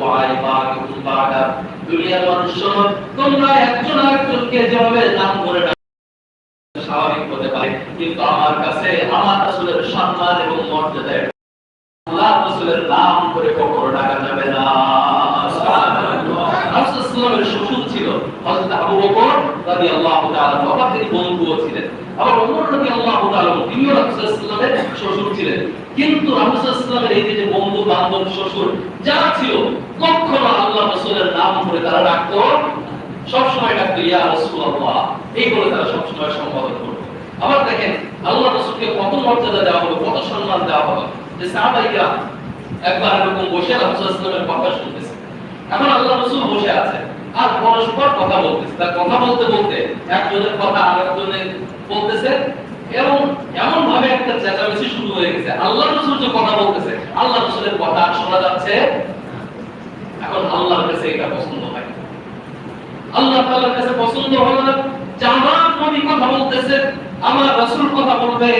ওয়াইবাকুম বাদা দুনিয়ার মানুষ তোমরা একজন আরেকজনকে যেভাবে নাম করে স্বাভাবিক হতে পারে। কিন্তু আমার কাছে আমার রাসূলের সম্মান এবং মর্যাদা আল্লাহ রাসূলের নাম করে কখনো ডাকা যাবে না। সুবহানাল্লাহ। রাসূল সাল্লাল্লাহু আলাইহি শ্বশুর ছিল হযরত আবু বকর রাদিয়াল্লাহু তাআলা বাবা তিনি বন্ধুও ছিলেন। আবার রাদিয়াল্লাহু তাআলা তিনিও রাসূল শ্বশুর ছিলেন। কিন্তু রাসূল এই যে বন্ধু বান্ধব শ্বশুর, যারা ছিল, কখনো আল্লাহ রাসূলের নাম করে তারা ডাকতো সব সময় ডাকতো, ইয়া রাসূলুল্লাহ। এই বলে তারা সব সময় সম্বোধন করতো। আবার দেখেন আল্লাহ রাসূলকে কত মর্যাদা দেওয়া হলো কত সম্মান দেওয়া হলো যে সাহাবাইরা একবার এরকম বসে রাসূল সাল্লাল্লাহু কথা শুনতেছে। এখন আল্লাহ রাসূল বসে আছে, আর পরস্পর কথা বলতেছে। তার কথা বলতে বলতে একজনের কথা আরেকজনের বলতেছে, এবং এমন ভাবে একটা চেঁচামেচি শুরু হয়ে গেছে। আল্লাহ রসুল যে কথা বলতেছে, আল্লাহ রসুলের কথা শোনা যাচ্ছে এখন আল্লাহর কাছে এটা পছন্দ হয়। আল্লাহ তাল্লাহর কাছে পছন্দ হলো না। আমার নবী কথা বলতেছে, আমার রাসূল কথা বলবে,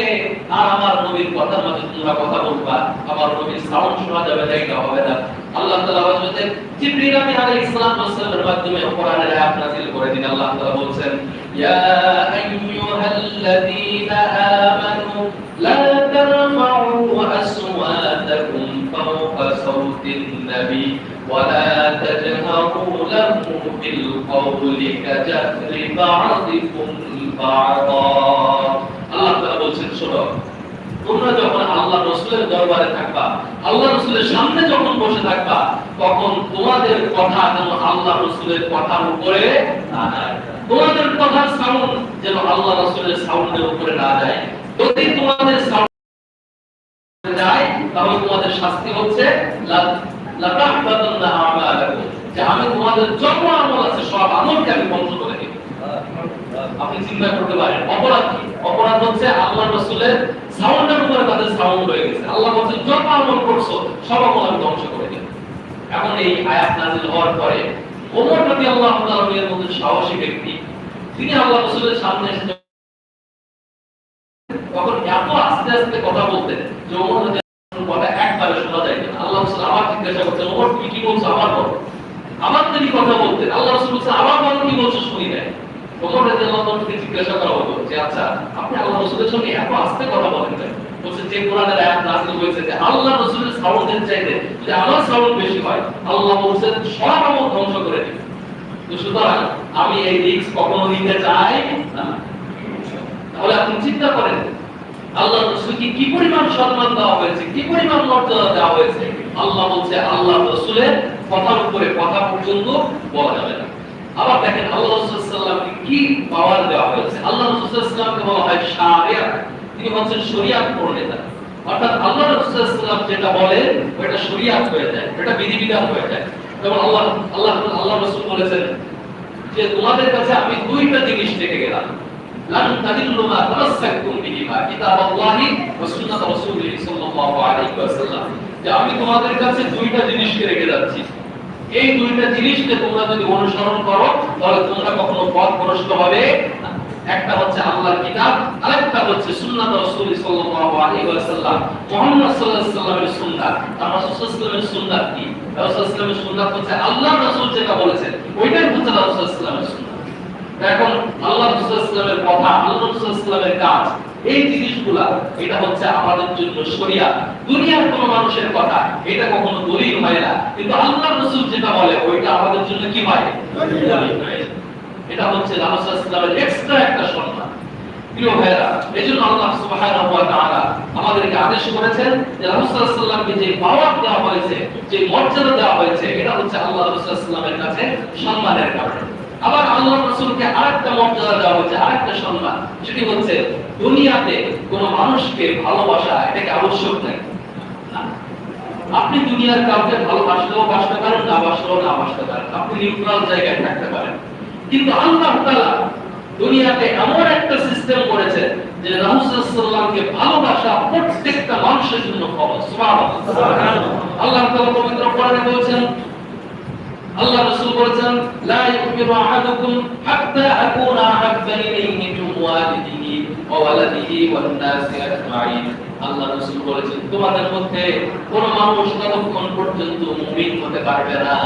আর আমার নবীর কথার মাঝে তোমরা কথা বলবা, আমার নবীর সাউন্ড শোনা যাবে এটা হবে না। আল্লাহ তাআলা হযরত জিবরিল আমিন আলাইহিস সালাম ওয়াসাল্লামের মাধ্যমে কোরআনের আয়াত নাযিল করে দিন আল্লাহ তাআলা বলছেন, ইয়া আইয়ুহাল্লাযীনা بالقول كجهر بعضكم بعضا আল্লাহ তাআলা বলছেন শোনো তোমরা যখন আল্লাহ রসুলের দরবারে থাকবা আল্লাহ রসুলের সামনে যখন বসে থাকবা তখন তোমাদের কথা যেন আল্লাহ রসুলের কথার উপরে না যায় তোমাদের কথার সাউন্ড যেন আল্লাহ রসুলের সাউন্ডের উপরে না যায় যদি তোমাদের সাউন্ড যায় তাহলে তোমাদের শাস্তি হচ্ছে লা- লাতাহবাতান্না আমালাকুম। আমি তোমাদের যত আমল আছে, সব আমলকে আমি বন্ধ করে দেব আপনি চিন্তা করতে পারেন, অপরাধ কি? অপরাধ হচ্ছে আল্লাহ রসুলের সাউন্ডের উপরে তাদের সাউন্ড হয়ে গেছে। আল্লাহ বলছে, যত আমল করছ, সব আমল আমি ধ্বংস করে দেব এখন এই আয়াত নাজিল হওয়ার পরে ওমর রাদিয়াল্লাহু তাআলা এর মধ্যে সাহসী ব্যক্তি, তিনি আল্লাহ রসুলের সামনে এসে তখন এত আস্তে আস্তে কথা বলতেন যে ওমর কথা একবারে শোনা যায় আল্লাহ আবার জিজ্ঞাসা করতেন ওমর, তুমি কি বলছো? আবার বলো। আবার তিনি কথা বলতেন, আল্লাহ রাসূল আবার বলো কি বলছো শুনি নাই? ওমর রাদিয়াল্লাহু তাআলাকে জিজ্ঞাসা করা হতো যে আচ্ছা আপনি আল্লাহ রাসূলের সঙ্গে এত আস্তে কথা বলেন কেন? বলছে, যে কোরআনের আয়াত নাযিল হয়েছে যে আল্লাহ রাসূলের সাউন্ডের চাইতে যদি আমার সাউন্ড বেশি হয়, আল্লাহ বলছেন, সব আমল ধ্বংস করে দিবেন তো সুতরাং আমি এই রিস্ক কখনো নিতে চাই না। তাহলে আপনি চিন্তা করেন, আল্লাহ রসুলকে কি পরিমাণ সম্মান দেওয়া হয়েছে, কি পরিমাণ মর্যাদা দেওয়া হয়েছে? আল্লাহ বলছে, আল্লাহ রসুলের কথার উপরে কথা পর্যন্ত বলা যাবে না। আবার দেখেন আল্লাহ কি পাওয়ার দেওয়া হয়েছে? আল্লাহ বলা হয় শারিয়া। তিনি হচ্ছেন শরিয়াত প্রণেতা। অর্থাৎ আল্লাহ যেটা ওটা শরিয়াত হয়ে যায় এটা বিধিবিধান হয়ে যায়। যেমন আল্লাহ আল্লাহ আল্লাহ রসুল বলেছেন যে, তোমাদের কাছে আমি দুইটা জিনিস রেখে গেলাম। আমি তোমাদের কাছে দুইটা জিনিস রেখে যাচ্ছি। এই দুইটা জিনিসকে তোমরা যদি অনুসরণ করো, তাহলে তোমরা কখনো পথ ভ্রষ্ট হবে একটা হচ্ছে আল্লাহর কিতাব, আরেকটা হচ্ছে সুন্নাত রাসূল সাল্লাল্লাহু আলাইহি ওয়াসাল্লাম। মুহাম্মদ সাল্লাল্লাহু আলাইহি সুন্নাত। আর রাসূল সাল্লাল্লাহু সুন্নাত কি? রাসূল সাল্লাল্লাহু সুন্নাত হচ্ছে আল্লাহর রাসূল যেটা বলেছেন, ওইটাই হচ্ছে রাসূল সাল্লাল্লাহু সুন্নাত। এখন আল্লাহ রাসূলের কথা, আল্লাহ রাসূলের কাজ এই জিনিসগুলা, এটা হচ্ছে আমাদের জন্য শরিয়া। দুনিয়ার কোন মানুষের কথা এটা কখনো দলিল হয় না। কিন্তু আল্লাহ রাসূল যেটা বলে, ওইটা আমাদের জন্য কি হয়? এটা হচ্ছে রাসূলের এক্সট্রা একটা সম্মান। প্রিয় ভাইরা এজন্য আল্লাহ সুবহানাহু আমাদেরকে আদেশ করেছেন যে রাসূল যে পাওয়ার দেওয়া হয়েছে, যে মর্যাদা দেওয়া হয়েছে, এটা হচ্ছে আল্লাহ রাসূল কাছে সম্মানের কারণে। আবার আল্লাহ রাসূলকে আরেকটা মর্যাদা দেওয়া হয়েছে, আরেকটা সম্মান, সেটি হচ্ছে দুনিয়াতে কোন মানুষকে ভালোবাসা এটাকে আবশ্যক নাই। আপনি দুনিয়ার কাউকে ভালোবাসলেও বাসতে পারেন না বাসলেও না বাসতে পারেন। আপনি নিউট্রাল জায়গায় থাকতে পারেন। কিন্তু আল্লাহ তাআলা দুনিয়াতে এমন একটা সিস্টেম করেছে যে রাসূল সাল্লাল্লাহু ভালোবাসা প্রত্যেকটা মানুষের জন্য ফরজ। সুবহানাল্লাহ। আল্লাহ তাআলা পবিত্র কোরআনে বলেছেন আল্লাহ রাসূল বলেছেন লা ইউমিনু আহাদুকুম হাত্তা আকুনা আহাব্বা ইলাইহি মিন ওয়ালিদিহি। ওয়া ওয়ালাদিহি ওয়ান নাসি আজমাইন। আল্লাহ রাসূল বলেছেন, তোমাদের মধ্যে কোন মানুষ ততক্ষণ পর্যন্ত মুমিন হতে পারবে না।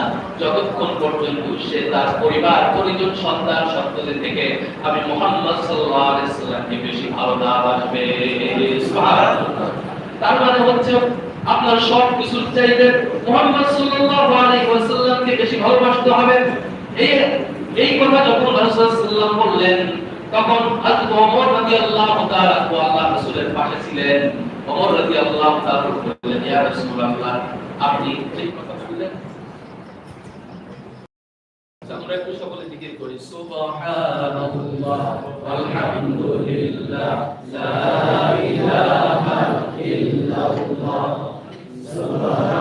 যতক্ষণ পর্যন্ত সে তার পরিবার, পরিজন, সন্তান, সন্ততি থেকে আমি মুহাম্মদ সাল্লাল্লাহু আলাইহি সাল্লামকে বেশি ভালো না বাসবে। তার মানে হচ্ছে, আপনার সব কিছুর চাইতে মুহাম্মদ সাল্লাল্লাহু আলাইহি ওয়াসাল্লামকে বেশি ভালোবাসতে হবে। এই এই কথা যখন রাসূল সাল্লাল্লাহু বললেন তখন হযরত ওমর রাদিয়াল্লাহু তাআলা তো আল্লাহ রাসূলের পাশে ছিলেন। ওমর রাদিয়াল্লাহু তাআলা বললেন, ইয়া রাসূলুল্লাহ, আপনি ঠিক কথা বললেন। আমরা একটু সকলে জিকির করি। সুবহানাল্লাহ, আলহামদুলিল্লাহ, লা ইলাহা ইল্লাল্লাহ, সুবহানাল্লাহ।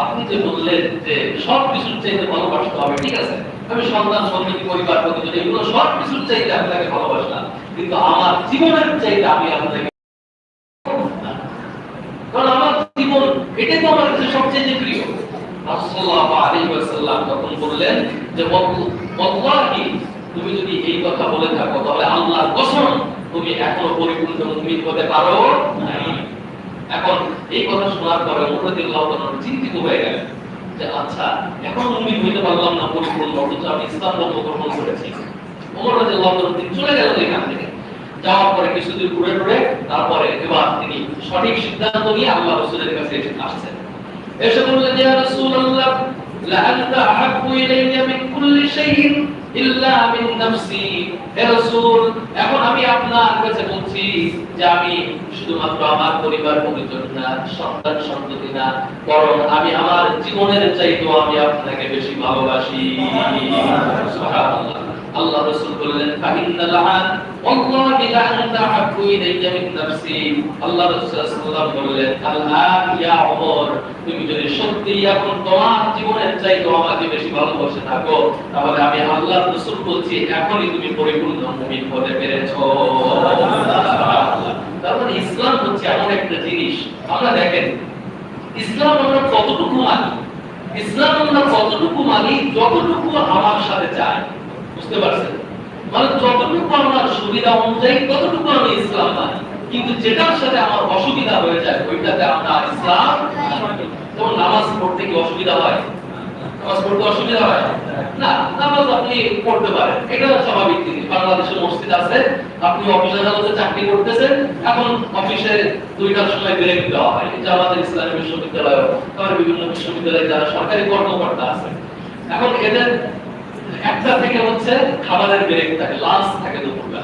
আপনি যে বললেন যে সব চাইতে ভালোবাসতে হবে, ঠিক আছে? আমি সন্তান, সন্ততি, পরিবার পরিজন এগুলো সব চাইতে আপনাকে ভালোবাসলাম, কিন্তু আমার জীবনের চাইতে আমি আপনাকে কারণ আমার জীবন, এটাই তো আমার কাছে সবচেয়ে প্রিয়। রাসূলুল্লাহ আলাইহি ওয়াসাল্লাম তখন বললেন যে, ওয়াল্লাহি তুমি যদি এই কথা বলে থাকো, তাহলে আল্লাহর কসম তুমি এখনও পরিপূর্ণ মুমিন হতে পারো এখন এই কথা শোনার পরে তাআলা চিন্তিত হয়ে গেলেন যে আচ্ছা এখন মুমিন হইতে পারলাম না পরিপূর্ণ, অথচ আমি ইসলাম ধর্ম গ্রহণ করেছি। ওমর রাদিয়াল্লাহু তাআলা তিনি চলে গেলেন এখান থেকে। যাওয়ার পরে কিছুদিন ঘুরে ঘুরে তারপরে এবার তিনি সঠিক সিদ্ধান্ত নিয়ে আল্লাহ রাসূলের কাছে এসে আসছেন। এসে বললেন রাসূলুল্লাহ, লা আনতা আহাব্বু ইলাইয়া মিন কুল্লি শাইইন এখন আমি আপনার কাছে বলছি যে আমি শুধুমাত্র আমার পরিবার না, সন্তান আমি আমার জীবনের চাইতেও আমি আপনাকে বেশি ভালোবাসি। আল্লাহ রাসূল বললেন ফাইন্নাল আন ওয়াল্লাহি লা আনতা আহাব্বু ইলাইয়া মিন নাফসি। আল্লাহ রাসূল সাল্লাল্লাহু বললেন আল আন ইয়া ওমর, তুমি যদি সত্যি এখন তোমার জীবনের চাইতেও আমাকে বেশি ভালোবাসে থাকো, তাহলে আমি আল্লাহ রাসূল বলছি, এখনই তুমি পরিপূর্ণ মুমিন হতে পেরেছ। তার মানে ইসলাম হচ্ছে এমন একটা জিনিস। আমরা দেখেন, ইসলাম আমরা কতটুকু মানি? ইসলাম আমরা কতটুকু মানি? যতটুকু আমার সাথে চায় বুঝতে পারছেন? মানে যতটুকু আমার সুবিধা অনুযায়ী ততটুকু আমি ইসলাম মানি। কিন্তু যেটার সাথে আমার অসুবিধা হয়ে যায়, ওইটাতে আমরা ইসলাম যেমন নামাজ পড়তে কি অসুবিধা হয়? নামাজ পড়তে অসুবিধা হয়? না, নামাজ আপনি পড়তে পারেন। এটা স্বাভাবিক জিনিস। মসজিদ আছে, আপনি অফিস আদালতে চাকরি করতেছেন, এখন অফিসে দুইটার সময় ব্রেক দেওয়া হয়। এটা আমাদের ইসলামী বিশ্ববিদ্যালয় বিভিন্ন বিশ্ববিদ্যালয়ে যারা সরকারি কর্মকর্তা আছে এখন এদের একটা থেকে হচ্ছে খাবারের ব্রেক থাকে লাঞ্চ থাকে দুপুরবেলা।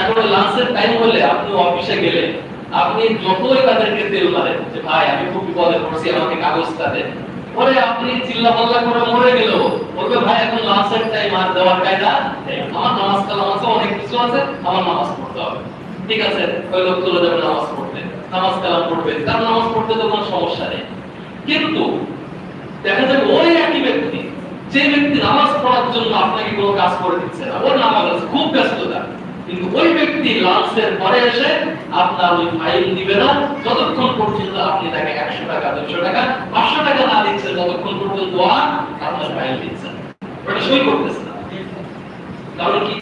এখন লাঞ্চের টাইম হলে আপনি অফিসে গেলে, আপনি যতই তাদেরকে তেল মারেন, যে ভাই, আমি খুব বিপদে পড়ছি, আমাকে পরে আপনি চিল্লা পাল্লা করে মরে গেল বলবে, ভাই, এখন লাঞ্চের টাইম আর দেওয়ার কায়দা আমার নামাজ কালাম আছে, অনেক কিছু আছে, আমার নামাজ পড়তে হবে। ঠিক আছে, ওই লোক নামাজ পড়তে। নামাজ কালাম পড়বে। তার নামাজ পড়তে তো কোনো সমস্যা নেই। কিন্তু দেখা যাবে ওই একই ব্যক্তি যে ব্যক্তি নামাজ পড়ার জন্য আপনাকে কোনো কাজ করে দিচ্ছে না, ওর নামাজ আছে, খুব ব্যস্ততা। কিন্তু ওই ব্যক্তি লাঞ্চের পরে এসে আপনার ওই ফাইল দিবে না, যতক্ষণ পর্যন্ত আপনি তাকে একশো টাকা দুশো টাকা, পাঁচশো টাকা না দিচ্ছেন, ততক্ষণ পর্যন্ত আর আপনার ফাইল দিচ্ছেন ওটা সই করতেছে না। কারণ কি?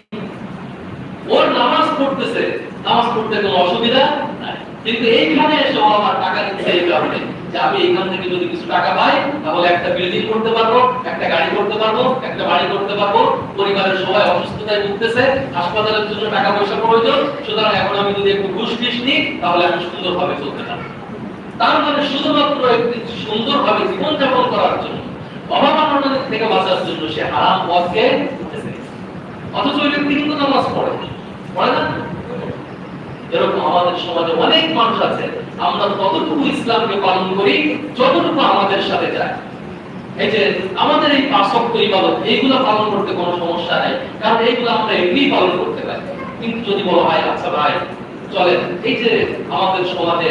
ওর নামাজ পড়তেছে, নামাজ পড়তে কোনো অসুবিধা নাই। কিন্তু এইখানে এসে ও আমার টাকা দিচ্ছে এই কারণে। যে আমি এখান থেকে যদি কিছু টাকা পাই, তাহলে একটা বিল্ডিং করতে পারব, একটা গাড়ি করতে পারব, একটা বাড়ি করতে পারব। পরিবারের সবাই অসুস্থতায় ভুগতেছে, হাসপাতালের জন্য টাকা পয়সা প্রয়োজন। সুতরাং এখন আমি যদি একটু ঘুষ ফিস নিই, তাহলে আমি সুন্দরভাবে চলতে পারব। তার মানে শুধুমাত্র একটি সুন্দরভাবে জীবনযাপন করার জন্য অভাবানন্দ থেকে বাঁচার জন্য সে হারাম পথকে অথচ ওই ব্যক্তি কিন্তু নামাজ পড়ে। পড়ে না? এরকম আমাদের সমাজে অনেক মানুষ আছে আমরা ততটুকু ইসলামকে পালন করি, যতটুকু আমাদের সাথে যায়। এই যে আমাদের এই পাশক্ত ইবাদত, এইগুলো পালন করতে কোনো সমস্যা নাই, কারণ এইগুলো আমরা এমনি পালন করতে পারি। কিন্তু যদি বলা হয় আচ্ছা ভাই, চলেন। এই যে আমাদের সমাজে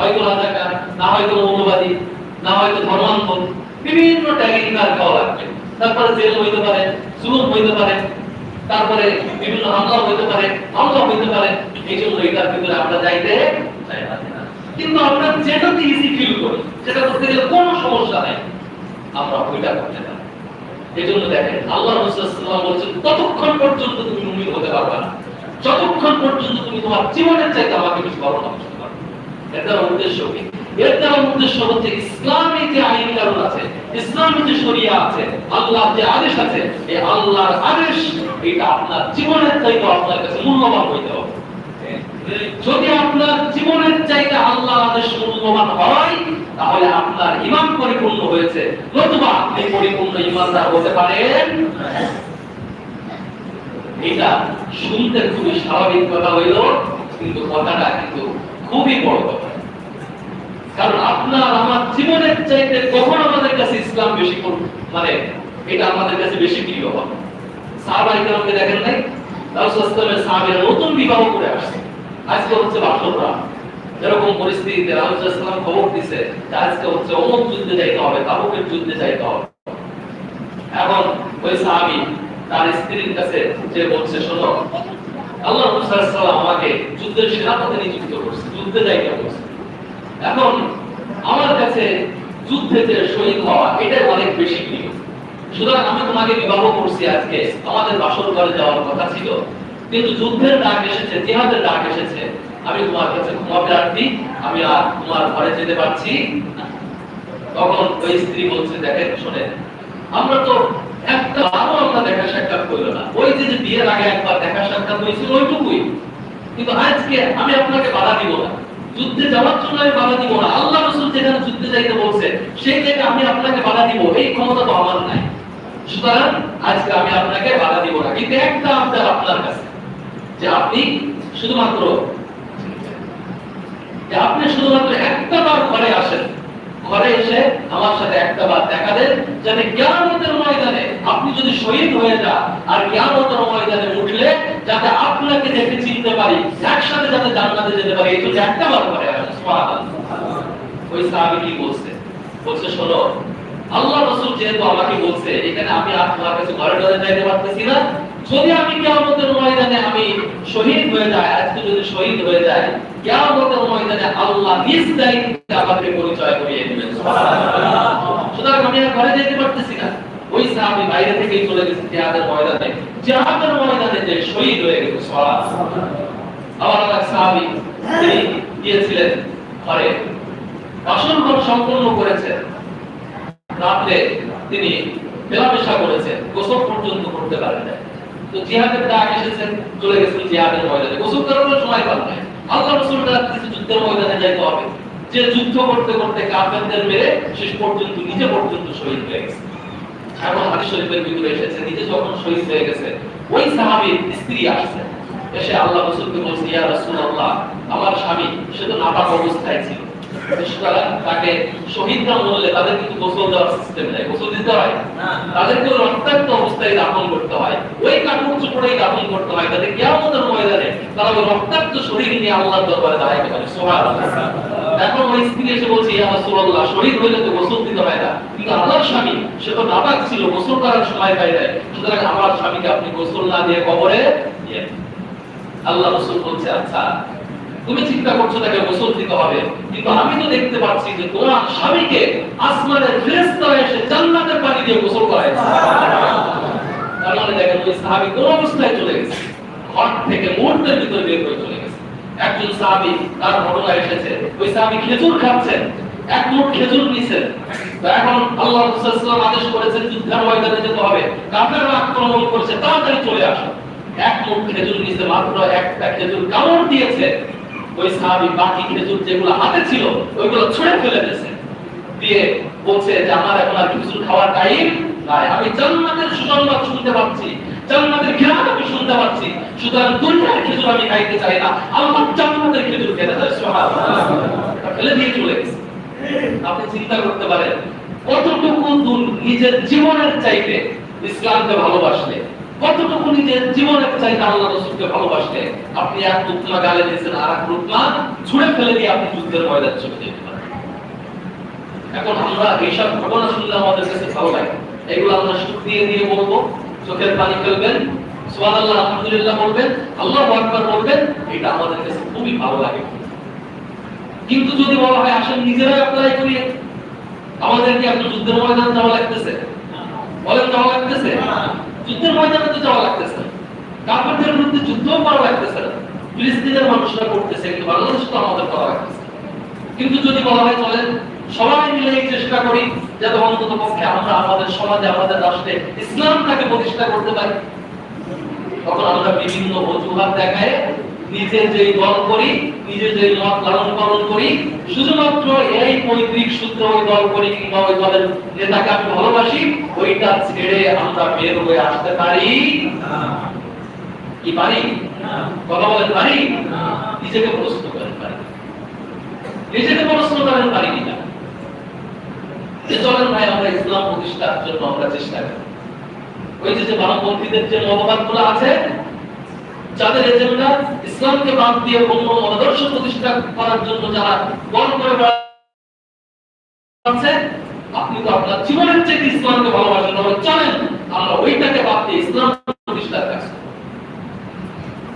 হয়তো রাজাকার, না হয়তো মৌলবাদী, না হয়তো ধর্মান্ধ, বিভিন্ন খাওয়া লাগবে। তারপরে জেল হইতে পারে হইতে পারে, তারপরে বিভিন্ন হামলা হইতে পারে, হামলা হইতে পারে, এই জন্য এটার ভিতরে আমরা যাইতে কিন্তু আমরা যেটাতে ইজি ফিল করি, সেটা করতে গেলে কোনো সমস্যা নেই। আমরা ওইটা করতে পারি। এই জন্য দেখেন, আল্লাহ রসুল্লাহ বলছেন, ততক্ষণ পর্যন্ত তুমি মুমিন হতে পারবে না। যতক্ষণ পর্যন্ত তুমি তোমার জীবনের চাইতে আমাকে বেশি ভালো না। উদ্দেশ্য কি? এর দ্বারা উদ্দেশ্য হচ্ছে ইসলামী যে আইন আছে, ইসলামী যে শরিয়া আছে আল্লাহ যে আদেশ আছে, এই আল্লাহর আদেশ, এটা আপনার জীবনের চাইতে আপনার কাছে মূল্যবান হইতে হবে। যদি আপনার জীবনের চাইতে আল্লাহ আদেশ মূল্যবান হয়, তাহলে আপনার ইমান পরিপূর্ণ হয়েছে। নতুবা আপনি পরিপূর্ণ ইমানদার হতে পারেন। এটা শুনতে খুবই স্বাভাবিক কথা হইল, কিন্তু কথাটা কিন্তু খুবই বড় কথা কারণ আপনার আমার জীবনের চাইতে কখন আমাদের কাছে ইসলাম বেশি মানে এটা আমাদের কাছে বেশি প্রিয় হবে সাহাবাই কালামকে দেখেন নাই? রাসূলের সাহাবীরা নতুন বিবাহ করে আসছে। আজকে হচ্ছে বাসররা। এরকম পরিস্থিতিতে রাসূলুল্লাহ খবর দিছে যে আজকে হচ্ছে অমুক যুদ্ধে যাইতে হবে, তাবুকের যুদ্ধে যাইতে হবে। এখন ওই সাহাবী তার স্ত্রীর কাছে যে বলছে, শোনো আল্লাহ রাসূল সাল্লাল্লাহু আলাইহি ওয়াসাল্লাম আমাকে যুদ্ধের সেনাপতি নিযুক্ত করছে, যুদ্ধে যাইতে বলছে। এখন আমার কাছে যুদ্ধেতে শহীদ হওয়া, এটাই অনেক বেশি প্রিয়। সুতরাং আমি তোমাকে বিবাহ করছি আজকে আমাদের বাসর ঘরে যাওয়ার কথা ছিল, কিন্তু যুদ্ধের ডাক এসেছে, জিহাদের ডাক এসেছে। আমি তোমার কাছে ক্ষমা প্রার্থী আমি আর তোমার ঘরে যেতে পারছি। তখন ওই স্ত্রী বলছে, দেখেন, শোনেন, আমরা তো একটা বারও আমরা দেখা সাক্ষাৎ করল না ওই যে আগে একবার দেখা সাক্ষাৎ হয়েছিল, ওইটুকুই। কিন্তু আজকে আমি আপনাকে বাধা দিব না। যুদ্ধে যাওয়ার জন্য আমি বাধা দিব না। আল্লাহ রসুল যেখানে যুদ্ধে যাইতে বলছে, সেই জায়গায় আমি আপনাকে বাধা দিব। এই ক্ষমতা তো আমার নাই। সুতরাং আজকে আমি আপনাকে বাধা দিব না। কিন্তু একটা আবদার আপনার কাছে, যে আপনি শুধুমাত্র আপনি শুধুমাত্র একটা বার ঘরে আসেন। ঘরে এসে আমার সাথে একটা বার দেখা দেন ময়দানে আপনি যদি শহীদ হয়ে যান, আর ময়দানে উঠলে যাতে আপনাকে দেখে চিনতে পারি, একসাথে যাতে জান্নাতে যেতে পারি, এই একটা বার সুবহানাল্লাহ। ওই সাহাবী কি বলছে? বলছে, শোনো, আল্লাহ রাসূল যেহেতু আমাকে বলছে, এখানে আমি আপনার কাছে ঘরে ঘরে যাইতে পারতেছি না যদি আমি কিয়ামতের ময়দানে আমি শহীদ হয়ে যাই, আজকে যদি শহীদ হয়ে যায় কিয়ামতের ময়দানে আল্লাহ নিজ দায়িত্বে আমাকে পরিচয় করিয়ে দেবেন। সুতরাং আমি আর ঘরে যেতে পারতেছি না। ওই সাহাবী বাইরে থেকেই চলে গেছে জিহাদের ময়দানে। জিহাদের ময়দানে যে শহীদ হয়ে গেছে, সুবহানাল্লাহ। আবার এক সাহাবী তিনি গিয়েছিলেন ঘরে। ঘর সম্পূর্ণ করেছেন। রাত্রে তিনি মেলামেশা করেছেন। গোসল পর্যন্ত করতে পারেন নাই। তো জিহাদের ডাক এসেছেন, চলে গেছেন জিহাদের ময়দানে। গোসল করার সময় পান নাই। আল্লাহ রসুল রাত্রিতে যুদ্ধের ময়দানে যাইতে হবে। যে যুদ্ধ করতে করতে কাফেরদের মেরে শেষ পর্যন্ত, নিজে পর্যন্ত শহীদ হয়ে গেছে। হাদিস শরীফের ভিতরে এসেছে, নিজে যখন শহীদ হয়ে গেছে, ওই সাহাবীর স্ত্রী আসছে। এসে আল্লাহ রাসূলকে বলছে, ইয়া রাসূলুল্লাহ, আমার স্বামী, সে তো নাপাক অবস্থায় ছিল। সুতরাং তাকে শহীদরা বললে তাদের কিন্তু গোসল দেওয়ার সিস্টেম নেই। গোসল দিতে হয়। তাদেরকে রক্তাক্ত অবস্থায় দাফন করতে হয়। ওই কাপড় চোপড়েই দাফন করতে হয়। তাদের কিয়ামতের ময়দানে তারা ওই রক্তাক্ত শরীর নিয়ে আল্লাহর দরবারে দাঁড়াইতে পারে। সুবহানাল্লাহ। এখন ওই স্ত্রী এসে বলছে ইয়া রাসূলুল্লাহ শহীদ হইলে তো গোসল দিতে হয় না। কিন্তু আল্লাহর স্বামী সে তো নাপাক ছিল গোসল করার সময় পায় নাই। সুতরাং আমার স্বামীকে আপনি গোসল না দিয়ে কবরে আল্লাহ রাসূল বলছে আচ্ছা তুমি চিন্তা করছ তাকে গোসল দিতে হবে, কিন্তু আমি তো দেখতে পাচ্ছি যে তোমার স্বামীকে আসমানের ফেরেশতারা এসে জান্নাতের পানি দিয়ে গোসল করাইছে। তার মানে দেখেন ওই সাহাবী কোন অবস্থায় চলে গেছে। ঘর থেকে মুহূর্তের ভিতরে বের হয়ে চলে গেছে। একজন সাহাবী তার ঘটনা এসেছে, ওই সাহাবী খেজুর খাচ্ছেন, এক মুঠ খেজুর নিছেন। তো এখন আল্লাহ রাসূলুল্লাহ আদেশ করেছেন, যুদ্ধের ময়দানে যেতে হবে। কাফেররা আক্রমণ করছে, তাড়াতাড়ি চলে আসো এক মুঠ খেজুর নিছে, মাত্র একটা খেজুর কামড় দিয়েছে। ওই সাহাবী বাকি খেজুর যেগুলো হাতে ছিল, ওইগুলো ছুঁড়ে ফেলে দিয়েছে। দিয়ে বলছে যে, আমার এখন আর খেজুর খাওয়ার টাইম নাই। আমি জান্নাতের সুসংবাদ শুনতে পাচ্ছি। জান্নাতের আমি শুনতে পাচ্ছি। সুতরাং দুনিয়ার খেজুর আমি খাইতে চাই না। আল্লাহ জান্নাতের খেজুর খেতে চাই ফেলে দিয়ে চলে আপনি চিন্তা করতে পারেন, কতটুকু নিজের জীবনের চাইতে ইসলামকে ভালোবাসলে? কতটুকু নিজের জীবনের চাইতে আল্লাহ রসুলকে ভালোবাসলে আপনি এক রুকমা গালে দিয়েছেন আর এক রুকমা ছুঁড়ে ফেলে দিয়ে আপনি যুদ্ধের ময়দান চলে যেতে এখন আমরা এইসব ঘটনা শুনলে আমাদের কাছে ভালো লাগে। এগুলো আমরা সুখ দিয়ে দিয়ে বলব। চোখের পানি ফেলবেন, সুবহানাল্লাহ, আলহামদুলিল্লাহ বলবেন, আল্লাহু আকবার বলবেন, এটা আমাদের কাছে খুবই ভালো লাগে। কিন্তু যদি বলা হয়, আসেন, নিজেরাই অ্যাপ্লাই করি। আমাদের কি এখন যুদ্ধের ময়দান যাওয়া লাগতেছে। বলেন, যাওয়া লাগতেছে? যুদ্ধের ময়দানে তো যাওয়া লাগতেছে না। কাফেরদের বিরুদ্ধে যুদ্ধও করা লাগতেছে না। ফিলিস্তিনের মানুষরা করতেছে কিন্তু বাংলাদেশ তো আমাদের করা লাগতেছে কিন্তু যদি বলা হয় চলেন, সবাই মিলে এই চেষ্টা করি যাতে অন্তত পক্ষে আমরা আমাদের সমাজে, আমাদের রাষ্ট্রে ইসলামটাকে প্রতিষ্ঠা করতে পারি। তখন আমরা বিভিন্ন অজুহাত দেখায় নিজের যে দল করি, নিজের যে মত লালন পালন করি, শুধুমাত্র এই পৈতৃক সূত্র ওই দল করি কিংবা ওই দলের নেতাকে আমি ভালোবাসি, ওইটা ছেড়ে আমরা বের হয়ে আসতে পারি। কি পারি? কথা বলেন পারি? নিজেকে প্রশ্ন করেন পারি। নিজেকে প্রশ্ন করেন পারি কিনা? যে চলেন ভাই, আমরা ইসলাম প্রতিষ্ঠার জন্য আমরা চেষ্টা করি। ওই যে যে বামপন্থীদের যে মতবাদগুলো আছে যাদের এজেন্ডা ইসলামকে বাদ দিয়ে অন্য আদর্শ প্রতিষ্ঠা করার জন্য যারা বল করে বেড়াচ্ছে আপনি তো আপনার জীবনের চেয়ে ইসলামকে ভালোবাসেন তাহলে চলেন আমরা ওইটাকে বাদ দিয়ে ইসলাম প্রতিষ্ঠার কাজ।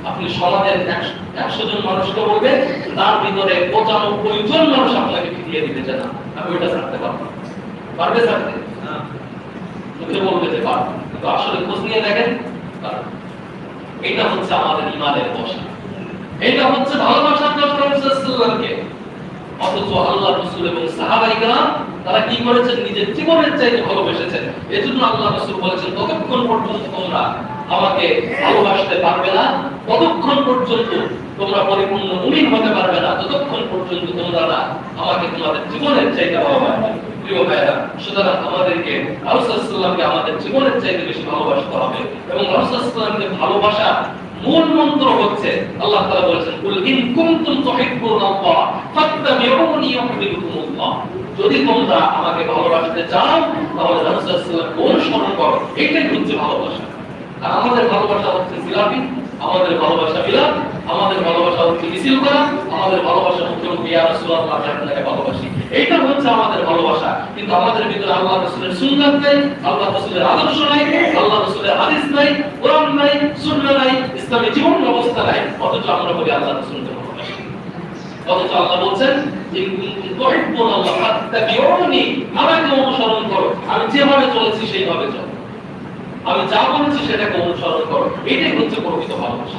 আপনি সমাজের একশো- জন মানুষকে বলবে তার ভিতরে পঁচানব্বই জন মানুষ আপনাকে ফিরিয়ে দিতে চায় না। আমি ওইটা ছাড়তে পারব পারবে ছাড়তে? মুখে বলবে যে পারবে আসলে খোঁজ নিয়ে দেখেন পারবে। এটা হচ্ছে আমাদের ইমানের বসা। এটা হচ্ছে ভালোবাসার রাসূলুল্লাহকে অথচ আল্লাহ রাসূল এবং সাহাবায়ে কেরাম, তারা কি করেছেন? নিজের জীবনের চাইতে ভালোবেসেছেন। এজন্য আল্লাহ রাসূল বলেছেন, ততক্ষণ পর্যন্ত তোমরা আমাকে ভালোবাসতে পারবে না, ততক্ষণ পর্যন্ত তোমরা পরিপূর্ণ মুমিন হতে পারবে না, ততক্ষণ পর্যন্ত তোমরা না আমাকে তোমাদের জীবনের চাইতে ভালোবাসবে হচ্ছে যদি তোমরা আমাকে ভালোবাসতে চাও, তাহলে অনুসরণ করো, এটাই হচ্ছে ভালোবাসা। আর আমাদের ভালোবাসা হচ্ছে জিলাপি, আমাদের ভালোবাসা বিলাপ, আমাদের ভালোবাসা হচ্ছে মিছিল করা, আমাদের ভালোবাসা আপনাকে ভালোবাসি। এইটা হচ্ছে আমাদের ভালোবাসা। কিন্তু আমাদের ভিতরে আল্লাহ রাসূলের সুন্নাত নাই, আল্লাহ রাসূলের আদর্শ নাই, আল্লাহ রাসূলের হাদিস নাই, কোরআন নাই, সুন্নাহ নাই, ইসলামী জীবন ব্যবস্থা নাই, অথচ আমরা বলি আল্লাহ রাসূলকে অথচ আল্লাহ বলছেন আমি যেভাবে চলেছি, সেইভাবে চলো। আমি যা বলেছি সেটাকে অনুসরণ করো। এটাই হচ্ছে প্রকৃত ভালোবাসা।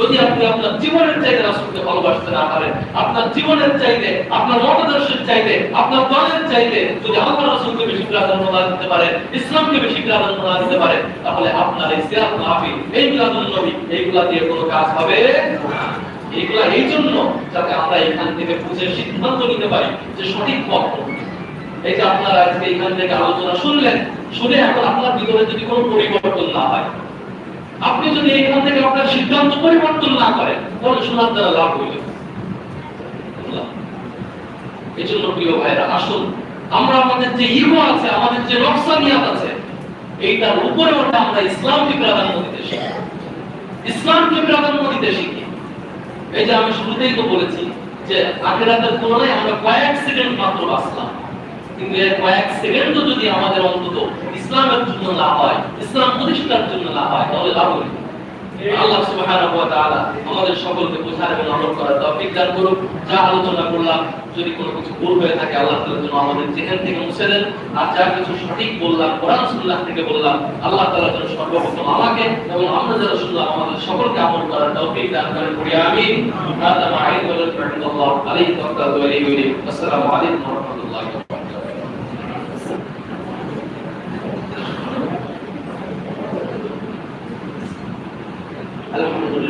যদি আপনি আপনার জীবনের চাইতে রাসূলকে ভালোবাসতে না পারেন, আপনার জীবনের চাইতে, আপনার মতাদর্শের চাইতে, আপনার দলের চাইতে যদি আল্লাহ রাসূলকে বেশি প্রাধান্য না দিতে পারেন ইসলামকে বেশি প্রাধান্য না দিতে পারেন তাহলে আপনার এই সিরাত মাহফিল এই মিলাদুন নবী, এইগুলা দিয়ে কোনো কাজ হবে? না এইগুলা এই জন্য যাতে আমরা এখান থেকে বুঝে সিদ্ধান্ত নিতে পারি যে সঠিক পথ এই যে আপনারা আজকে এখান থেকে আলোচনা শুনলেন, শুনে এখন আপনার ভিতরে যদি কোনো পরিবর্তন না হয় আপনি যদি এখান থেকে আপনার সিদ্ধান্ত পরিবর্তন না করেন, তাহলে শোনার দ্বারা লাভ হইল এই জন্য প্রিয় ভাইরা আসুন, আমরা আমাদের যে ইগো আছে, আমাদের যে নকশানিয়াত আছে, এইটার উপরে ওঠা আমরা ইসলামকে প্রাধান্য দিতে শিখি। ইসলামকে প্রাধান্য দিতে শিখি। এই যে আমি শুরুতেই তো বলেছি যে আখেরাতের তুলনায় আমরা কয়েক সেকেন্ড মাত্র বাঁচলাম। কিন্তু এর কয়েক সেকেন্ড যদি আমাদের অন্তত ইসলামের জন্য না হয়, ইসলাম প্রতিষ্ঠার জন্য না হয়, তাহলে লাভ হবে আল্লাহ সুবহানাহু ওয়া তাআলা আমাদের সকলকে বোঝার এবং আমল করার তৌফিক দান যা আলোচনা করলাম, যদি কোনো কিছু ভুল হয়ে থাকে, আল্লাহ আমাদের থেকে মুছে দেন। আর যা কিছু সঠিক বললাম, কোরআন সুন্নাহ থেকে বললাম, আল্লাহ সর্বপ্রথম আমাকে এবং আমরা যারা শুনলাম, আমাদের সকলকে আমল করার তৌফিক দান করেন করি আমিন। ওয়া আলাইহি ওয়া আলাইহি ওয়া الحمد